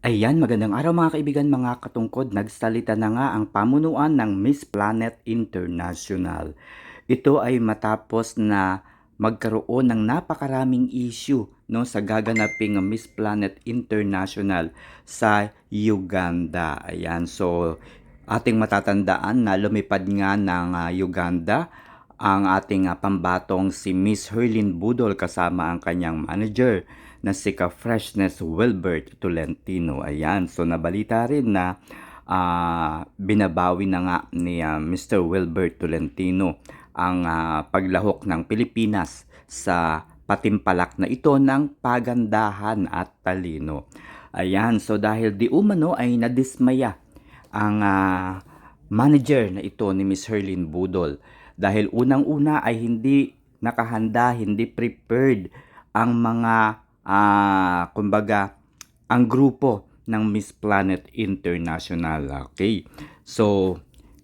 Ayan, magandang araw mga kaibigan, mga katungkod. Nagsalita na nga ang pamunuan ng Miss Planet International. Ito ay matapos na magkaroon ng napakaraming issue no sa gaganaping Miss Planet International sa Uganda. Ayan, so ating matatandaan na lumipad nga ng ah, Uganda ang ating ah, pambatong si Miss Herlin Budol kasama ang kanyang manager na si Ka Freshness Wilbert Tolentino. Ayan, so nabalita rin na ah, binabawi na nga ni ah, Mr. Wilbert Tolentino ang ah, paglahok ng Pilipinas sa patimpalak na ito ng pagandahan at talino. Ayan, so dahil di umano ay nadismaya ang ah, manager na ito ni Miss Herlin Budol dahil unang-una ay hindi nakahanda, hindi prepared ang mga ah, kumbaga ang grupo ng Miss Planet International. Okay. So,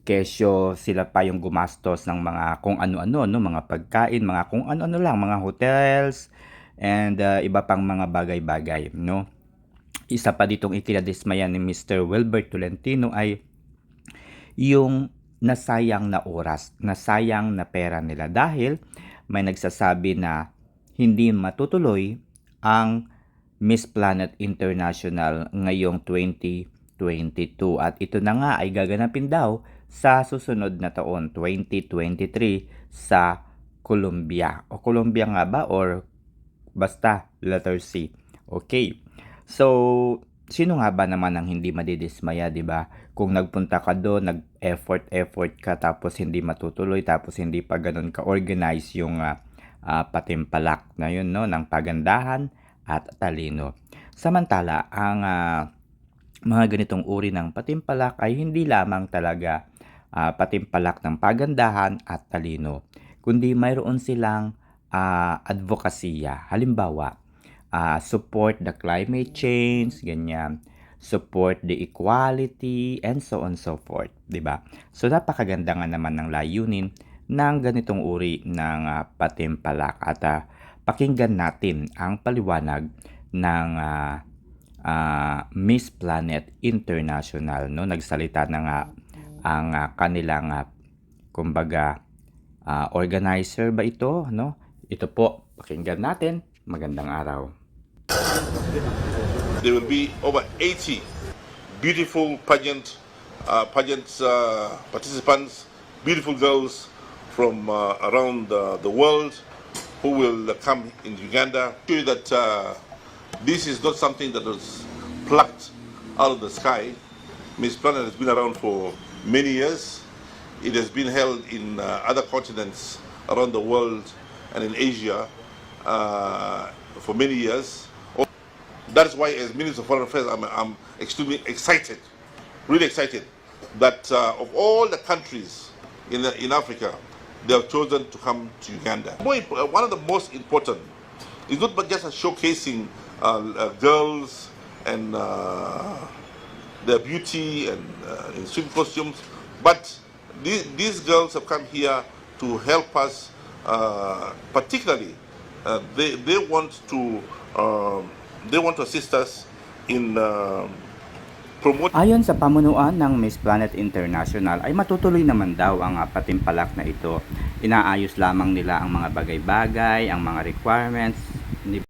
kesyo sila pa yung gumastos ng mga kung ano-ano, no, mga pagkain, mga kung ano-ano lang, mga hotels and ah, iba pang mga bagay-bagay, no. Isa pa ditong ikinadismaya ni Mr. Wilbert Tolentino ay yung nasayang na oras, nasayang na pera nila dahil may nagsasabi na hindi matutuloy ang Miss Planet International ngayong 2022 at ito na nga ay gaganapin daw sa susunod na taon 2023 sa Colombia. O Colombia nga ba or basta letter C. Okay. So, sino nga ba naman ang hindi madidismaya, 'di ba? Kung nagpunta ka doon, nag-effort effort ka tapos hindi matutuloy tapos hindi pa ganun ka organize yung ah, ah, patimpalak na yun no ng pagandahan at talino. Samantala, ang ah, mga ganitong uri ng patimpalak ay hindi lamang talaga ah, patimpalak ng pagandahan at talino, kundi mayroon silang ah, advokasya. Halimbawa, ah, support the climate change, ganyan. Support the equality, and so on so forth. 'di ba? So, napakaganda nga naman ng layunin ng ganitong uri ng ah, patimpalak. At ah, pakinggan natin ang paliwanag ng ah, ah, Miss Planet International. No? Nagsalita na nga ang ah, kanilang, ah, kumbaga, ah, organizer ba ito? No? Ito po, pakinggan natin. Magandang araw. there will be over 80 beautiful pageant uh, pageant uh, participants, beautiful girls from uh, around uh, the world who will come in Uganda. Show you that uh, this is not something that was plucked out of the sky. Miss Planet has been around for many years. It has been held in uh, other continents around the world and in Asia uh, for many years. That is why, as Minister of Foreign Affairs, I'm, I'm extremely excited, really excited, that uh, of all the countries in, the, in Africa, they have chosen to come to Uganda. Uh, one of the most important is not but just a showcasing uh, uh, girls and uh, their beauty and in swim costumes, but these, these girls have come here to help us, particularly uh, they, they want to um, they want to assist us in uh, promoting Ayon sa pamunuan ng Miss Planet International ay matutuloy naman daw ang ah, patimpalak na ito. Inaayos lamang nila ang mga bagay-bagay, ang mga requirements, hindi